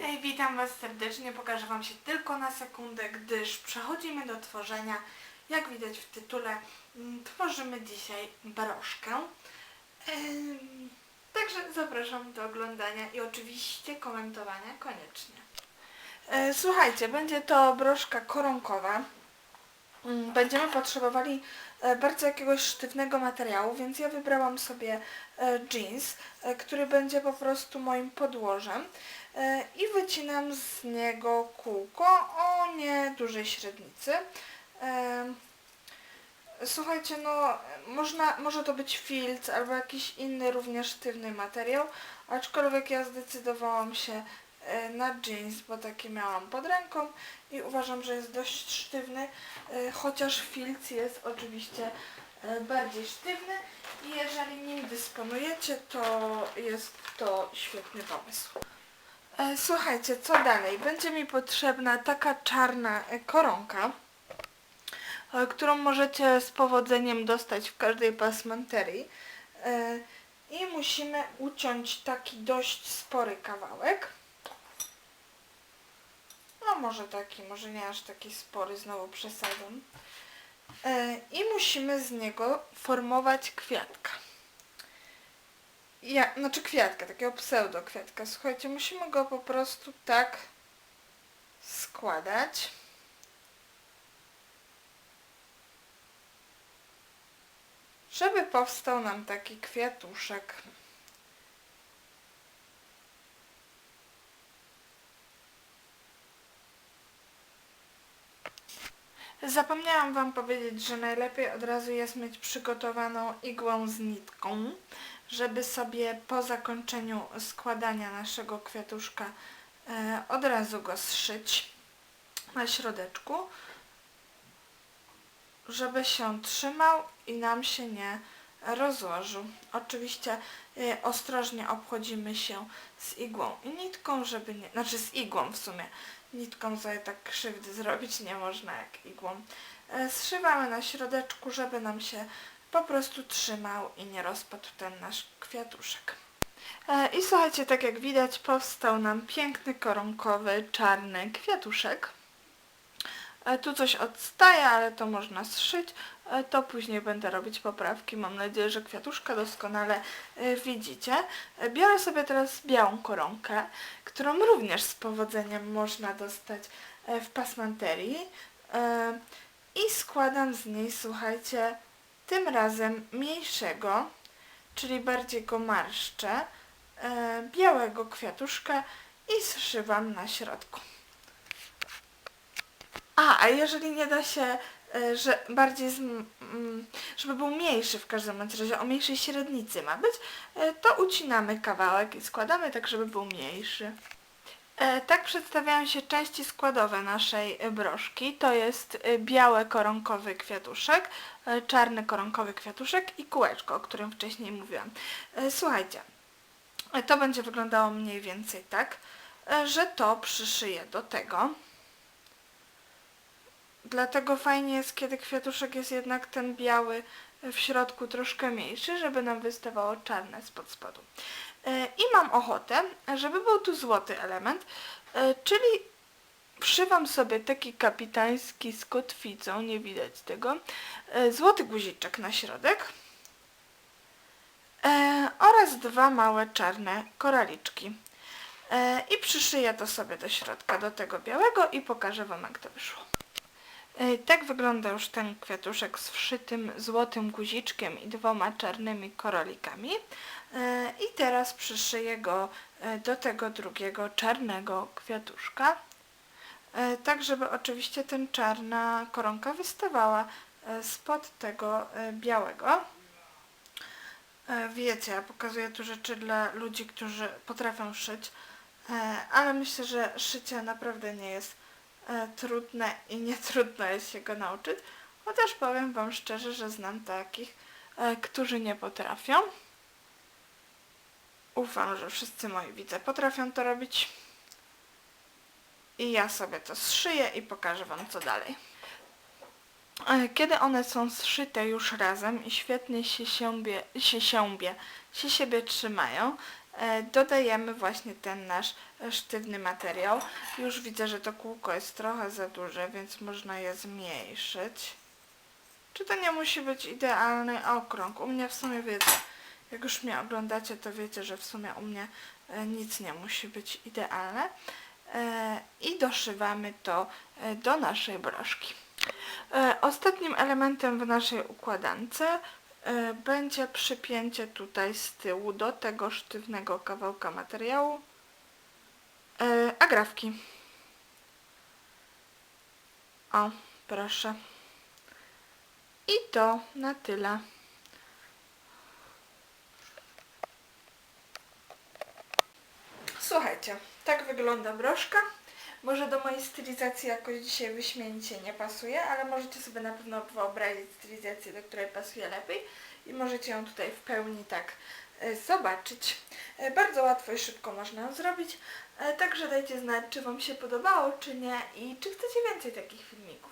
Hej, witam Was serdecznie. Pokażę Wam się tylko na sekundę, gdyż przechodzimy do tworzenia. Jak widać w tytule, mm, tworzymy dzisiaj broszkę. Także zapraszam do oglądania i oczywiście komentowania koniecznie. E, Słuchajcie, będzie to broszka koronkowa. Mm, Będziemy potrzebowali e, bardzo jakiegoś sztywnego materiału, więc ja wybrałam sobie e, jeans, który będzie po prostu moim podłożem i wycinam z niego kółko o niedużej średnicy. E, Słuchajcie, no można, może to być filc albo jakiś inny również sztywny materiał, aczkolwiek ja zdecydowałam się e, na jeans, bo taki miałam pod ręką i uważam, że jest dość sztywny, e, chociaż filc jest oczywiście e, bardziej sztywny i jeżeli nim dysponujecie, to jest to świetny pomysł. E, Słuchajcie, co dalej? Będzie mi potrzebna taka czarna e, koronka, e, którą możecie z powodzeniem dostać w każdej pasmanterii. I musimy uciąć taki dość spory kawałek. No może taki, może nie aż taki spory, znowu przesadzam. I musimy z niego formować kwiatka. Ja, znaczy kwiatka, takiego pseudo kwiatka. Słuchajcie, musimy go po prostu tak składać. Żeby powstał nam taki kwiatuszek. Zapomniałam Wam powiedzieć, że najlepiej od razu jest mieć przygotowaną igłą z nitką, żeby sobie po zakończeniu składania naszego kwiatuszka e, od razu go zszyć na środeczku, żeby się trzymał i nam się nie rozłożył. Oczywiście e, ostrożnie obchodzimy się z igłą i nitką, żeby nie, znaczy z igłą w sumie, nitką sobie tak krzywdy zrobić nie można jak igłą. E, Zszywamy na środeczku, żeby nam się po prostu trzymał i nie rozpadł ten nasz kwiatuszek. E, I słuchajcie, tak jak widać powstał nam piękny koronkowy, czarny kwiatuszek. E, Tu coś odstaje, ale to można zszyć. E, To później będę robić poprawki. Mam nadzieję, że kwiatuszka doskonale e, widzicie. Biorę sobie teraz białą koronkę, którą również z powodzeniem można dostać w pasmanterii. I składam z niej, słuchajcie, tym razem mniejszego, czyli bardziej go marszczę, białego kwiatuszka i zszywam na środku. A, jeżeli nie da się, e, że bardziej, z, żeby był mniejszy w każdym razie, o mniejszej średnicy ma być, e, to ucinamy kawałek i składamy tak, żeby był mniejszy. E, Tak przedstawiają się części składowe naszej broszki. To jest biały koronkowy kwiatuszek, czarny koronkowy kwiatuszek i kółeczko, o którym wcześniej mówiłam. Słuchajcie, to będzie wyglądało mniej więcej tak, że to przyszyję do tego. Dlatego fajnie jest, kiedy kwiatuszek jest jednak ten biały w środku troszkę mniejszy, żeby nam wystawało czarne spod spodu. E, I mam ochotę, żeby był tu złoty element, e, czyli wszywam sobie taki kapitański z kotwicą, nie widać tego, e, złoty guziczek na środek oraz dwa małe czarne koraliczki. I przyszyję to sobie do środka, do tego białego i pokażę Wam jak to wyszło. E, Tak wygląda już ten kwiatuszek z wszytym złotym guziczkiem i dwoma czarnymi korolikami. E, I teraz przyszyję go e, do tego drugiego czarnego kwiatuszka. Tak, żeby oczywiście ten czarna koronka wystawała spod tego białego. Wiecie, ja pokazuję tu rzeczy dla ludzi, którzy potrafią szyć, ale myślę, że szycie naprawdę nie jest trudne i nie trudno jest się go nauczyć. Chociaż powiem Wam szczerze, że znam takich, e, którzy nie potrafią. Ufam, że wszyscy moi widze potrafią to robić. I ja sobie to zszyję i pokażę Wam co dalej. E, Kiedy one są zszyte już razem i świetnie się siąbie, się siąbie, się siebie trzymają, e, dodajemy właśnie ten nasz e, sztywny materiał. Już widzę, że to kółko jest trochę za duże, więc można je zmniejszyć. Czy to nie musi być idealny okrąg? U mnie w sumie wiecie, jak już mnie oglądacie, to wiecie, że w sumie u mnie e, nic nie musi być idealne. E, I doszywamy to e, do naszej broszki. E, Ostatnim elementem w naszej układance e, będzie przypięcie tutaj z tyłu do tego sztywnego kawałka materiału e, agrafki. O, proszę. I to na tyle. Słuchajcie, tak wygląda broszka. Może do mojej stylizacji jakoś dzisiaj wyśmienicie nie pasuje, ale możecie sobie na pewno wyobrazić stylizację, do której pasuje lepiej i możecie ją tutaj w pełni tak e, zobaczyć. E, Bardzo łatwo i szybko można ją zrobić, e, także dajcie znać, czy Wam się podobało, czy nie i czy chcecie więcej takich filmików.